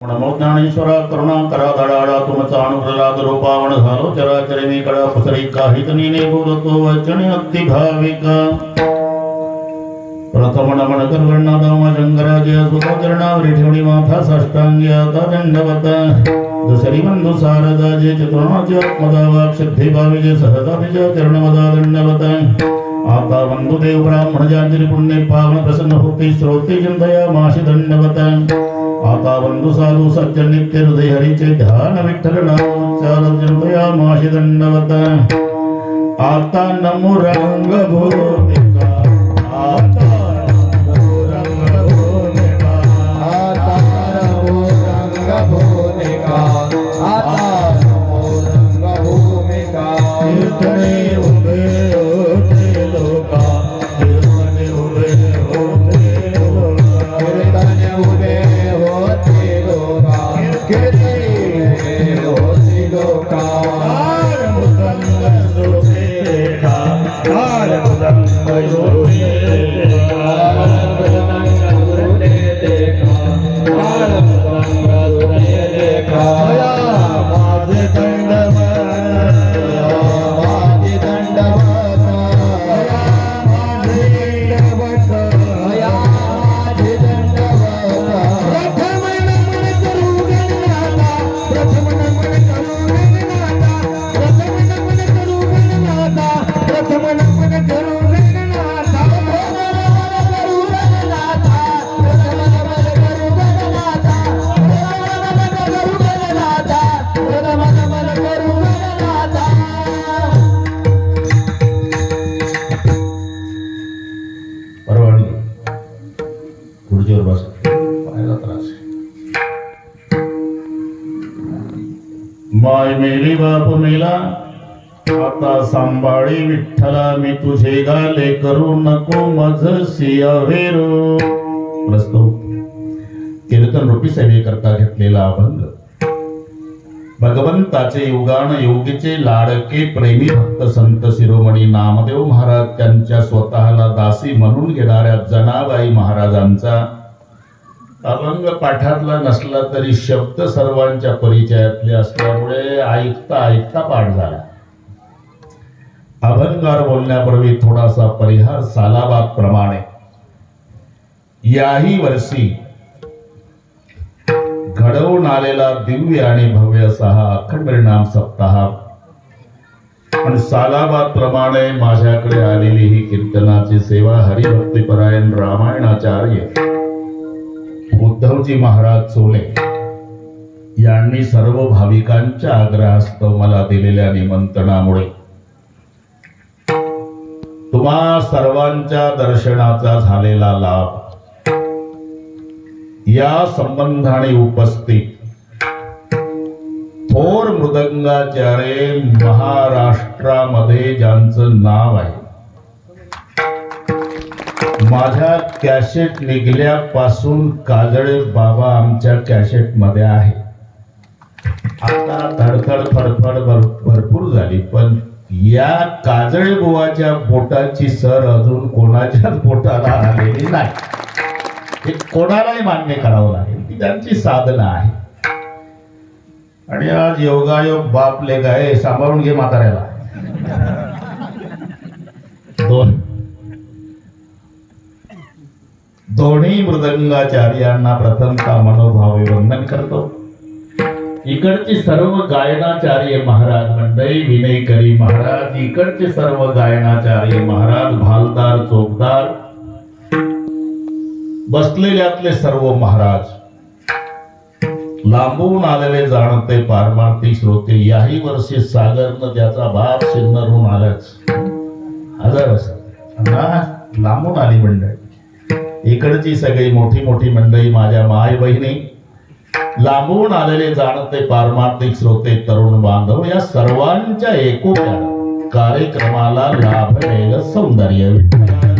नमो ज्ञानेश्वरा करुणा करा धडाडा तुमचा अनुग्रहात रूपावण झालो चराचर मी कडा पुसरी काहीच निने बोलतो वचने अगदी भाविका प्रथम नमन करवण्णा शंकराजय सुतचरणावरी ठेवणी माथा साष्टांगी आता दंडवत दुसरी बंधू सारदा जे चतुर्णाचे आत्मदा वाक भाविजे सहजा चरणमदा दंडवत आता बंधुदेव ब्राह्मण जांजली पुण्य पावन प्रसन्न होती श्रोते चिंतया माशी दंडवत आता बंधू साधू सज्जन नित्य हृदय हरीचे ध्यान विठ्ठल नाम उच्चार चिंतया माशी दंडवत आता नमो रंग भूमिका खुर्चीवर बस. पायाला त्रास आहे. माय मेली बाप मेला आता सांभाळी विठ्ठला मी तुझे गाले करू नको मज सियावेरो प्रस्तुत. कीर्तन रूपी सेवेकरता घेतलेला अभंग. भगवंताचे युगान योगीचे लाडके प्रेमी भक्त संत शिरोमणी नामदेव महाराज त्यांच्या स्वतःला दासी म्हणून घेणाऱ्या जनाबाई महाराजांचा. अभंग पाठातला नसला तरी शब्द सर्वांच्या परिचयातले असल्यामुळे ऐकता ऐकता पाठ झाला. अभंगार बोलण्यापूर्वी थोडासा परिहार सालाबाद प्रमाणे. याही वर्षी घडवून आलेला दिव्य आणि भव्य असा हा अखंड परिणाम सप्ताह. आणि सालाबाद प्रमाणे माझ्याकडे आलेली ही कीर्तनाची सेवा हरिभक्तीपरायण रामायणाचार्य उद्धवजी महाराज चोले यांनी सर्व भाविकांच्या आग्रहास्तव मला दिलेल्या निमंत्रणामुळे. तुम्हा सर्वांच्या दर्शनाचा झालेला लाभ या संबंधाने उपस्थित थोर मृदंगाचार्य महाराष्ट्रामध्ये ज्यांचं नाव आहे. माझ्या कॅसेट निघल्यापासून काजळे बाबा आमच्या कॅसेटमध्ये आहे. आता धडधड फडफड भरपूर झाली पण या काजळे बुवाच्या बोटाची सर अजून कोणाच्याच बोटाला आलेली नाही. हे कोणालाही मान्य करावं लागेल. ती त्यांची साधना आहे. आणि आज योगायोग बाप ले गाय सांभाळून घे म्हाताऱ्याला. दोन. दोन्ही मृदंगाचार्यांना प्रथमता मनोभावे वंदन करतो. इकडचे सर्व गायनाचार्य महाराज मंडळी विनयकरी महाराज इकडचे सर्व गायनाचार्य महाराज भालदार चोपदार बसलेल्यातले सर्व महाराज. लांबून आलेले जाणते पारमार्थिक श्रोते याही वर्षी सागर न त्याचा बाप सिन्नरहून आलाच. आजार असं. लांबून आली मंडळी. इकडची सगळी मोठी मोठी मंडळी माझ्या माय बहिणी. लांबून आलेले जाणते पारमार्थिक श्रोते तरुण बांधव या सर्वांच्या एकोप्या कार्यक्रमाला लाभलेलं सौंदर्य. आज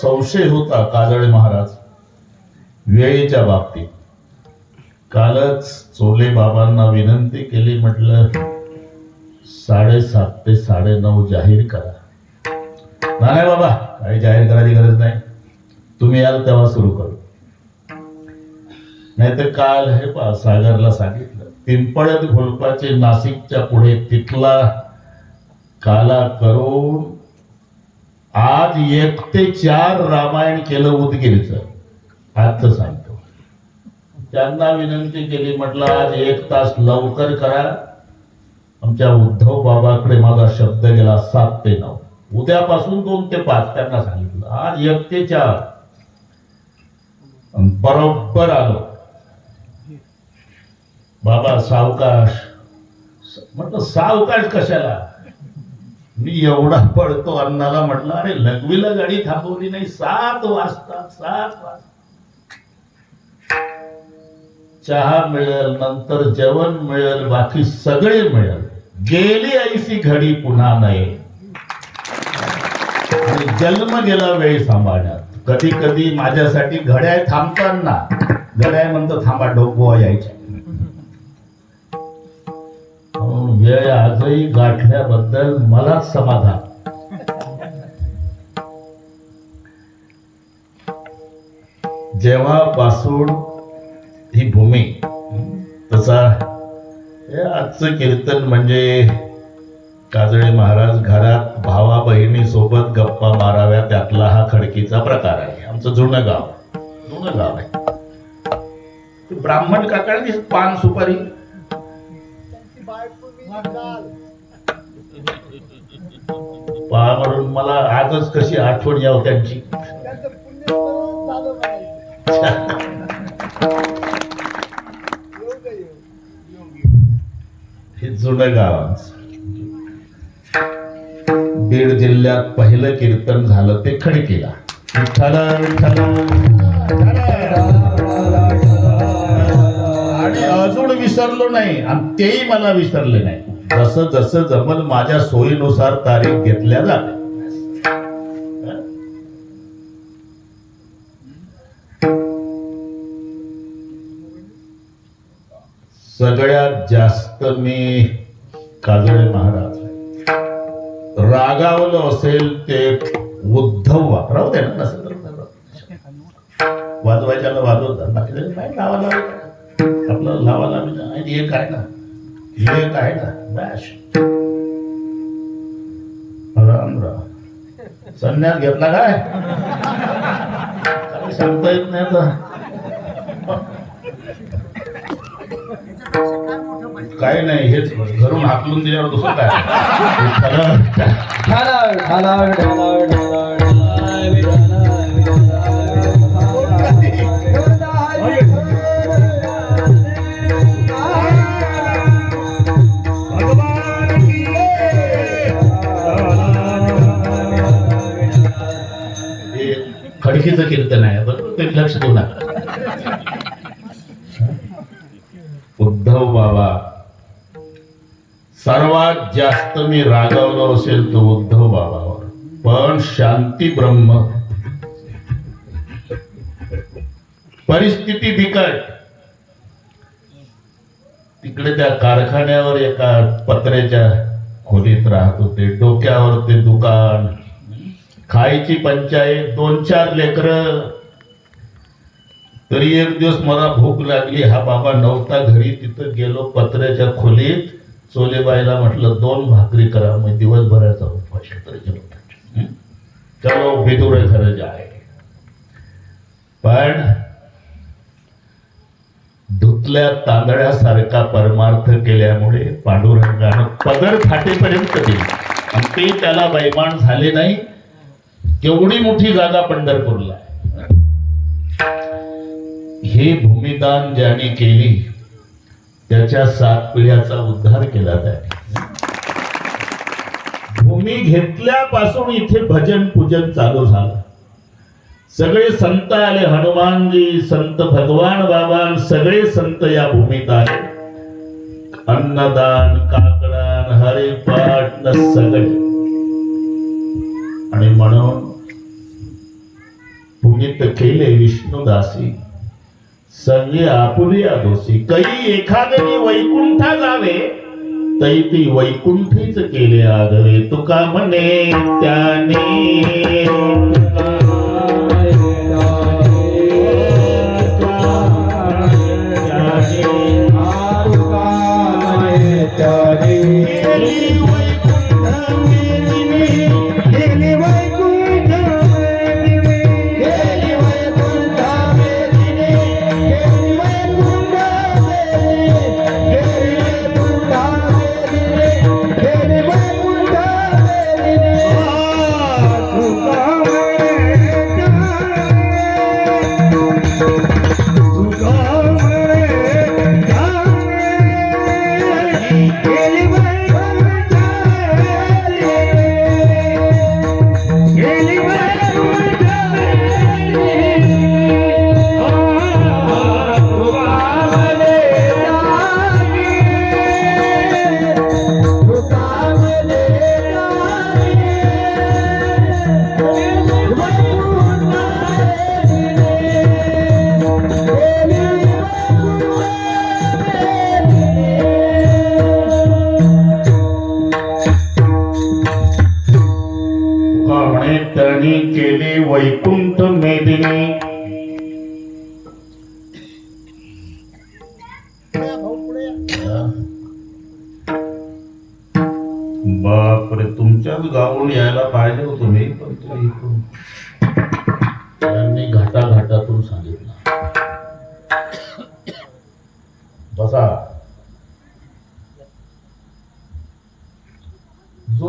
संशय होता काजळे महाराज वेळेच्या बाबतीत. कालच चोले बाबांना विनंती केली म्हटलं साडेसात ते साडेनऊ जाहीर करा. नाही नाही बाबा काही जाहीर करायची गरज नाही. तुम्ही याल तेव्हा सुरू करू. नाहीतर काल हे पा सागरला सांगितलं पिंपळत घोलपाचे नाशिकच्या पुढे तिथला काला करून आज एक ते चार रामायण केलं उदगीरचं. आजचं सांगतो. त्यांना विनंती केली म्हटलं आज एक तास लवकर करा. आमच्या उद्धव बाबाकडे माझा शब्द गेला सात ते नऊ. उद्यापासून दोन ते पाच त्यांना सांगितलं. आज एक ते चार बरोबर आलो. बाबा सावकाश. म्हटलं सावकाश कशाला? मी एवढा पडतो अन्नाला म्हटलं अरे लघवीला गाडी थांबवली नाही सात वाजता सात वाजता. चहा मिळेल नंतर जेवण मिळेल बाकी सगळे मिळेल. गेली ऐसी घडी पुन्हा नाही. जन्म गेला वेळ सांभाळण्यात. कधी कधी माझ्यासाठी घड्याळ थांबताना घड्याळ म्हणतो थांबा डोकवा यायच्या म्हणून वेळ आजही गाठल्याबद्दल मलाच समाधान. जेव्हापासून ही भूमी तसा आजचं कीर्तन म्हणजे काजळे महाराज घरात भावा बहिणी सोबत गप्पा माराव्या त्यातला हा खडकीचा प्रकार आहे. आमचं जुनं गाव जुनं गाव आहे. ब्राह्मण ब्राह्मण दिस पान सुपारी पहा म्हणून मला आजच कशी आठवण यावं त्यांची. हे जुनं गाव. बीड जिल्ह्यात पहिलं कीर्तन झालं ते खडकीला. विठ्ठल विठ्ठल. विसरलो नाही आणि तेही मला विसरले नाही. जसं जसं जमल माझ्या सोयीनुसार तारीख घेतल्या जाते. सगळ्यात जास्त मी काजळे महाराज. रागावलं असेल ते उद्धव वापराव राहू दे ना वाजवायच्याला वाजवतात बाकी नाही गावाला लावा आपलं लावा लावी आणि एक आहे ना. एक आहे ना. बॅश राम राम. संन्यास घेतला काय? सांगता येत नाही आता. काय नाही हेच घरून हाकलून दिल्यावर दुसरं काय? ठाणाळ, ठाणाळ, ठाणाळ, खडकीचं कीर्तन आहे बरोबर? लक्ष देऊ नका. उद्धव बाबा सर्वात जास्त मी रागावलो असेल तो उद्धव बाबावर. पण शांती ब्रह्म. परिस्थिती बिकट. तिकडे त्या कारखान्यावर एका पत्र्याच्या खोलीत राहत होते. डोक्यावर ते दुकान. खायची पंचायत दोन चार लेकर. तरी एक दिवस मला भूक लागली. हा बाबा नव्हता घरी. तिथं गेलो पत्र्याच्या खोलीत. चोलेबाईला म्हटलं दोन भाकरी करा. मग दिवसभराचा उपवास गेलो. चलो बिदुरे घर आहे पण धुतल्या तांदळासारखा परमार्थ केल्यामुळे पांडुरंगानं पदर फाटेपर्यंत दिली. आणि ते त्याला बैमान झाले नाही. केवढी मोठी जागा पंढरपूरला. हे भूमिदान ज्याने केली त्याच्या सात पिढ्याचा उद्धार केला त्याने. भूमी घेतल्यापासून इथे भजन पूजन चालू झालं. सगळे संत आले हनुमानजी संत भगवान बाबा सगळे संत या भूमीत आले. अन्नदान काकडान हरिपाठ न सगळे. विष्णुदासी संगे आपुलिया दोषी कई एखाद्याने वैकुंठा जावे तैती वैकुंठीच केले आगवे तुका म्हणे त्याने. वैकुंठ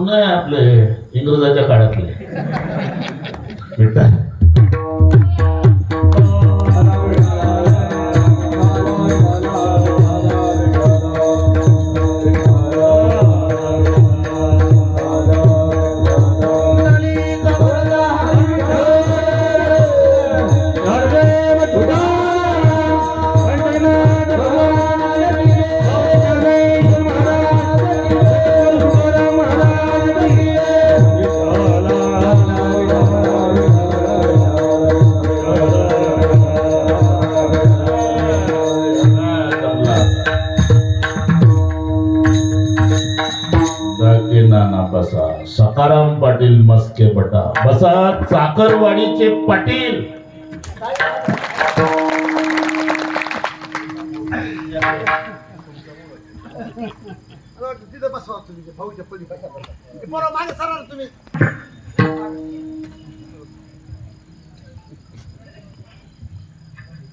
जुनं आहे आपले इंग्रजाच्या काळातलं बसा चाकरवाडीचे पाटील तिथं बसवा तुम्ही ते भाऊच्या पली बसा बसा. ते पोरं मागे सरणार तुम्ही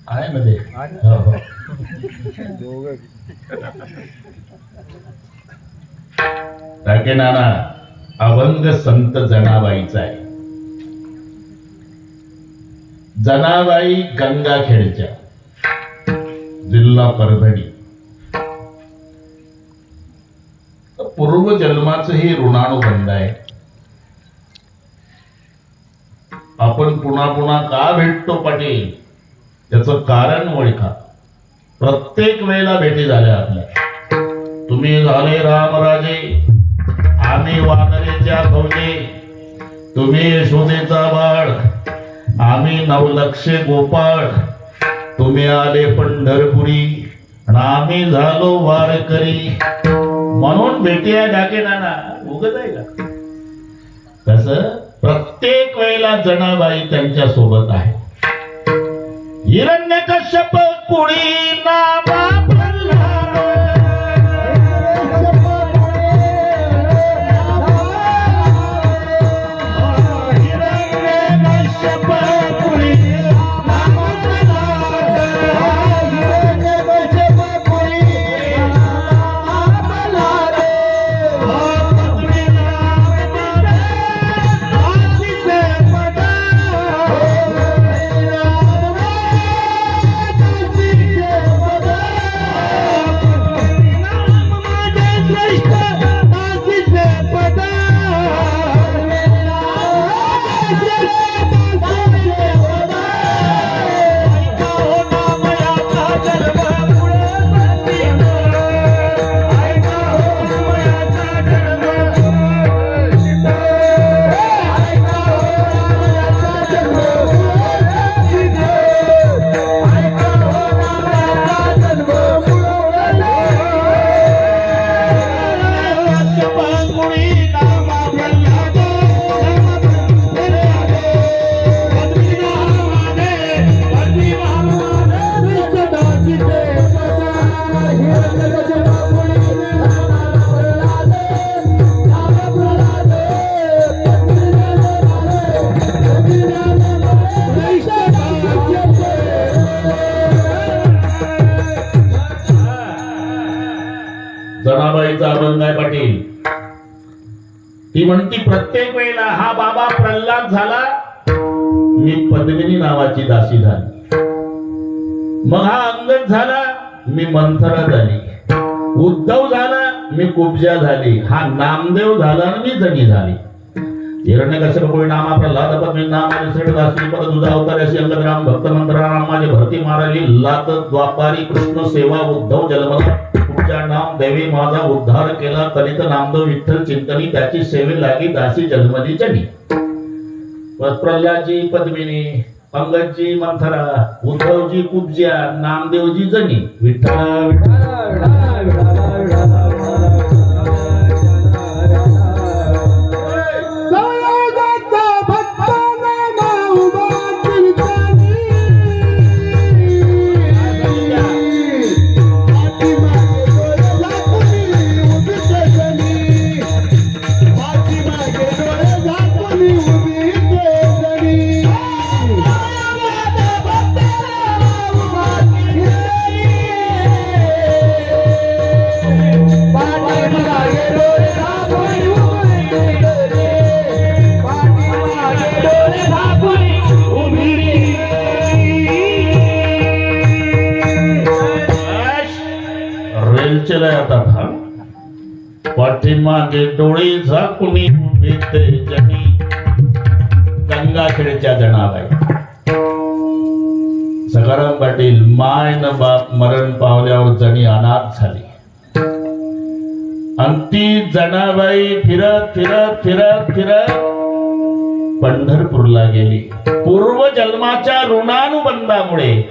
आहे ना ते हो, हो. जाके नाना अभंग संत जनाबाईचा आहे जनाबाई गंगाखेडच्या जिल्हा परभणी. पूर्व जन्माचं हे ऋणानुबंध आहे. आपण पुन्हा पुन्हा का भेटतो पाटील? त्याचं कारण ओळखा. प्रत्येक वेळेला भेटी झाल्या आपल्या. तुम्ही झाले रामराजे आम्ही वानरेच्या फौजे. तुम्ही यशोदेचा बाळ. आम्ही नवलक्षे गोपाळ. तुम्ही आले पंढरपुरी. आणि आम्ही झालो वारकरी. म्हणून भेटी आहे डाके नाना. उगत आहे का? तस प्रत्येक वेळेला जनाबाई त्यांच्यासोबत आहे. हिरण्य कश्यप कुणी नामा प्रत्येक वेळेला हा बाबा प्रल्हाद झाला. मी पद्मिनी नावाची दासी झाली. मग हा अंगद झाला मी मंथरा झाली. उद्धव झाला मी कुब्जा झाली. हा नामदेव झाला आणि मी जणी झाली. नाम श्रेष्ठ पद तुझा अवतार अशी भक्त माझे भरती माराली लात द्वापारी कृष्ण सेवा उद्धव जन्मला तुमच्या नाम देवी माझा उद्धार केला. तनित नामदेव विठ्ठल चिंतनी त्याची सेवे लागी दासी जन्मली जनी. प्रल्हादजी पद्मिनी अंगदजी मंथरा उद्धवजी कुब्ज्या नामदेवजी जनी. विठ्ठल विठ्ठल. चलाय आता था पाठीमागे डोळे झाकुनी उभे ते जनी. गंगाखेडच्या जणाबाई सकाराम पाटील माय न बाप मरण पावल्यावर जणी अनाथ झाली. आणि ती जनाबाई फिरत फिरत फिरत फिरत पंढरपूरला गेली. पूर्व जन्माच्या ऋणानुबंधामुळे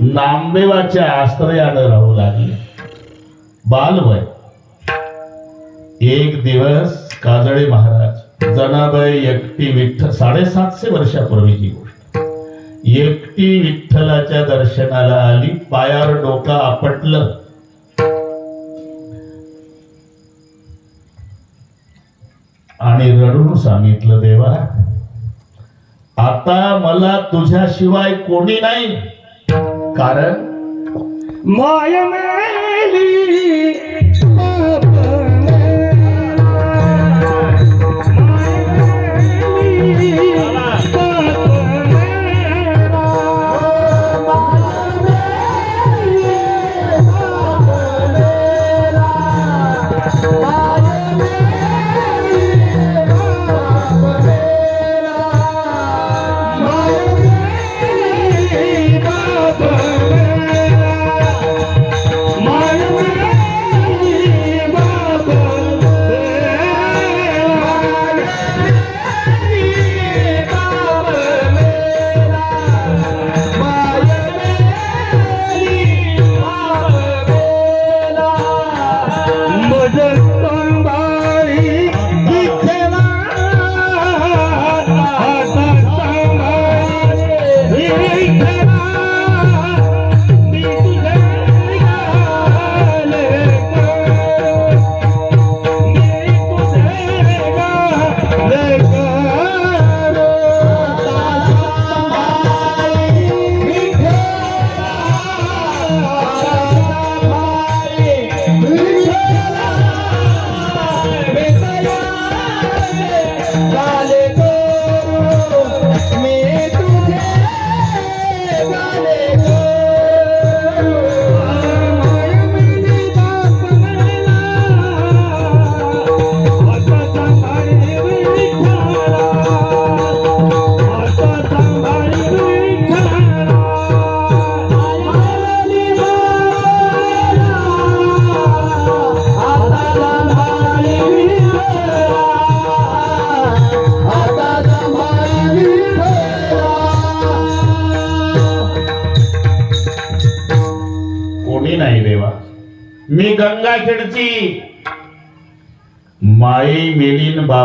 नामदेवाच्या आश्रयानं राहू लागले. बालवय. एक दिवस काजळे महाराज जनाबाई एकटी विठ्ठल साडेसातशे वर्षापूर्वीची गोष्ट. एकटी विठ्ठलाच्या दर्शनाला आली पायावर डोका आपटलं. आणि रडून सांगितलं देवा आता मला तुझ्याशिवाय कोणी नाही. कारण माय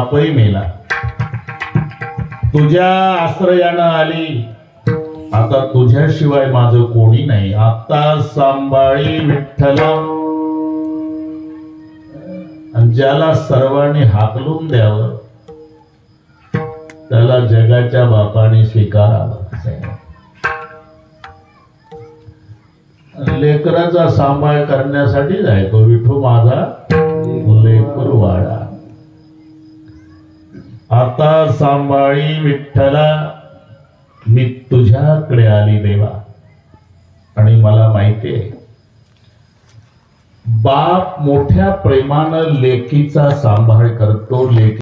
बापही मेला. तुझ्या आश्रयानं आली. आता तुझ्याशिवाय माझं कोणी नाही. आता सांभाळी विठ्ठल. ज्याला सर्वांनी हाकलून द्यावं त्याला जगाच्या बापाने स्वीकारावं लेकराचा सांभाळ करण्यासाठी जायतो विठू माझा लेकर वाडा आता सांभाळी विठ्ठला. मी तुझ्याकडे आली देवा. आणि मला माहिती आहे बाप मोठ्या प्रेमानं लेकीचा सांभाळ करतो लेकी